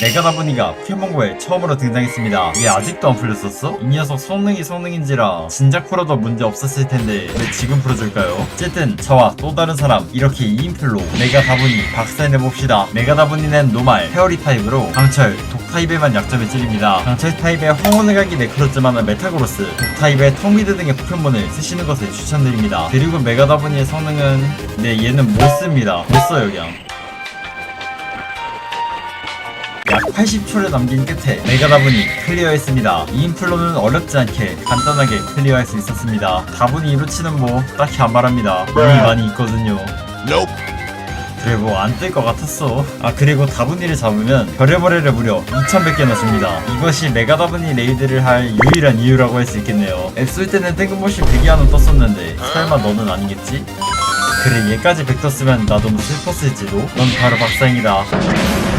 메가다보니가 포켓몬고에 처음으로 등장했습니다. 얘 아직도 안 풀렸었어? 이 녀석 성능이 성능인지라 진작 풀어도 문제 없었을 텐데 왜 지금 풀어줄까요? 어쨌든 저와 또 다른 사람 이렇게 2인플로 메가다보니 박살내봅시다. 메가다보니는 노말, 페어리 타입으로 강철, 독 타입에만 약점을 찌릅니다. 강철 타입의 황혼의 각이 네크로즈만한 메타그로스, 독 타입의 텅비드 등의 포켓몬을 쓰시는 것을 추천드립니다. 그리고 메가다보니의 성능은 네 얘는 못 씁니다. 못 써요 그냥. 약 80초를 남긴 끝에 메가다분이 클리어했습니다. 2인플로는 어렵지 않게 간단하게 클리어할 수 있었습니다. 다분히 이루치는 뭐 딱히 안 바랍니다. 이미 많이 있거든요. 그래 뭐 안 뜰 것 같았어 아 그리고 다분이를 잡으면 별의 버레를 무려 2100개나 줍니다 이것이 메가다분이 레이드를 할 유일한 이유라고 할 수 있겠네요 앱 쓸 때는 뜬금없이 100이 하나 떴었는데 설마 너는 아니겠지? 그래 얘까지 100 떴으면 나 너무 슬펐을지도 넌 바로 박상이다